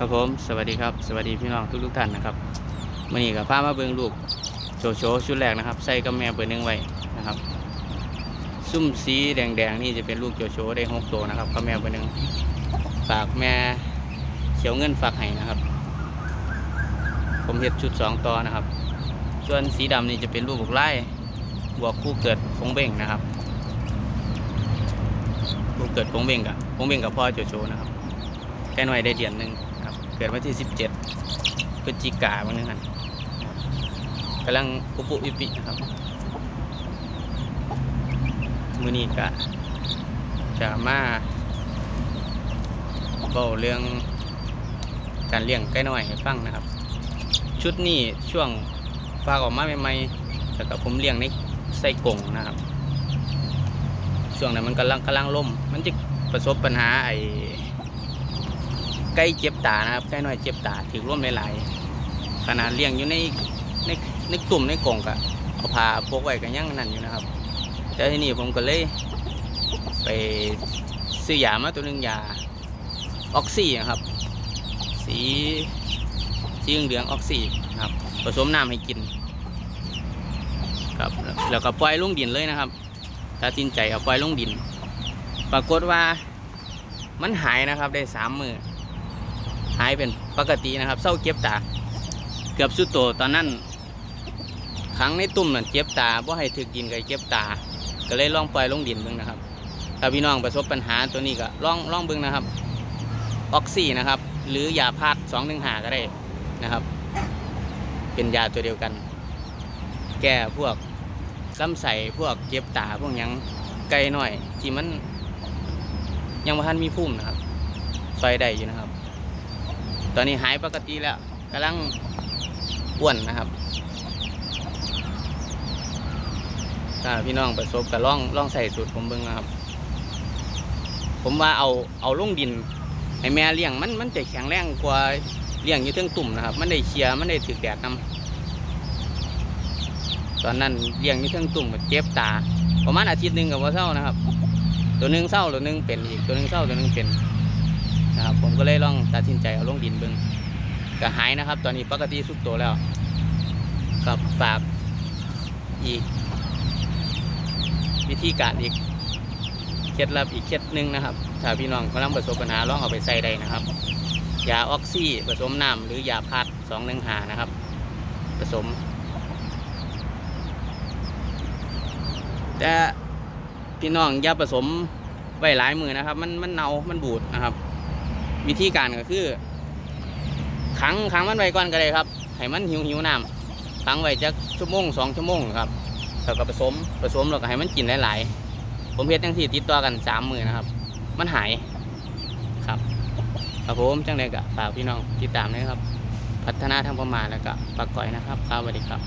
ครับผมสวัสดีครับสวัสดีพี่น้องทุกทุกท่านนะครับมื่อนี้กับพามาเบิ่งลูกโชโชชุดแรกนะครับ ใส่กับแม่เบอร์หนึ่งไว้นะครับ ซุ่มสีแดงๆนี่จะเป็นลูกโชโชได้หกตัวนะครับกับแม่เบอร์หนึ่งฝากแม่เขียวเงินฝากให้นะครับ ผมเห็ดชุดสองต่อนะครับ ส่วนสีดำนี่จะเป็นลูกบุกไล่บวกคู่เกิดคงเบ่งนะครับคู่เกิดคงเบ่งกับคงเบ่งกับพ่อโจโฉนะครับแค่หน่อยได้เดือนหนึ่ง เกิดวันที่ 17พฤศจิกายนวันนึงครับกำลังปุปุอิปินะครับ มือนี้ก็จะมาเบาเรื่องการเลี้ยงไก่น้อยให้ฟังนะครับ ชุดนี้ช่วงฝากออกมาใหม่ๆแต่กับผมเลี้ยงในใส่กงนะครับ ช่วงนั้นมันกำลังกำลังล่ม มันจะประสบปัญหาไอ ไก่เจ็บตานะครับไก่น้อยเจ็บตาถือร่วมหลายๆขนาดเลี้ยงอยู่ในในในตุ่มในกรงกะเอาผ้าพกไว้กันยังนั่นอยู่นะครับแต่ที่นี้ผมก็เลยไปซื้อยามาตัวหนึ่งยาออกซินะครับ สีสีเหลืองออกซินะครับผสมน้ำให้กินครับแล้วก็ปล่อยลงดินเลยนะครับตัดสินใจเอาปล่อยลงดิน ปรากฏว่ามันหายนะครับได้สามมือ หายเป็นปกตินะครับเศร้าเจ็บตา เกือบสุดโตตอนนั้นครั้งในตุ่มนั่นเจ็บตาเพราะให้ถึกดินก็เจ็บตา ก็เลยลองปล่อยลงดินเบิ่งนะครับถ้าพี่น้องประสบปัญหาตัวนี้ก็ลองลองเบิ่งนะครับ ออกซี่นะครับ หรือยาพาดสองหนึ่งหาก็ได้นะครับ เป็นยาตัวเดียวกัน แก้พวกลำไส้พวกเจ็บตาพวกยังไกลหน่อยที่มันยังบ่ทันมีภูมินะครับซอยได้อยู่นะครับ ตอนนี้หายปกติแล้วกำลังอ้วนนะครับถ้าพี่น้องประสบกับล่องล่องใส่สูตรผมเบิ่งนะครับ ผมว่าเอาเอาลงดินให้แม่เลี้ยงมันมันจะแข็งแรงกว่าเลี้ยงอยู่เทิงตุ่มนะครับ มันได้เชียร์มันได้ถือแดดนํตอนนั้นเลี้ยงอยู่เทิงตุ่มก็เจ็บตา ประมาณอาทิตย์หนึ่งกับว่าเศร้านะครับ ตัวหนึ่งเศร้าตัวหนึ่งเป็นอีกตัวหนึ่งเศร้าตัวหนึ่งเป็น นะครับ ผมก็เลยลองตัดสินใจเอาลงดินเบิ่งก็หายนะครับ ตอนนี้ปกติสุดโตวแล้วครับฝากอีก วิธีการอีกเคล็ดลับอีกเคล็ดหนึ่งนะครับถ้าพี่น้องกำลังประสบปัญหาลองเอาไปใส่ได้นะครับยาออกซิผสมน้ำหรือยาพัดสองหนึ่งหานะครับ ผสมแต่พี่น้องยาผสมไว้หลายมือนะครับ มันมันเนามันบูดนะครับ วิธีการก็คือขังขังมันไว้ก่อนก็ได้ครับให้มันหิวหิวน้ำขังไว้จักชั่วโมงสองชั่วโมงครับแล้วก็ผสมผสมแล้วก็ให้มันกินหลายๆผมเฮ็ดจังสี่ติดต่อกันสามมือนะครับ มันหายครับครับผมจังเลยกะฝากพี่น้องติดตามนะครับ พัฒนาทางประมาณแล้วก็ปากก่อยนะครับครับสวัสดีครับ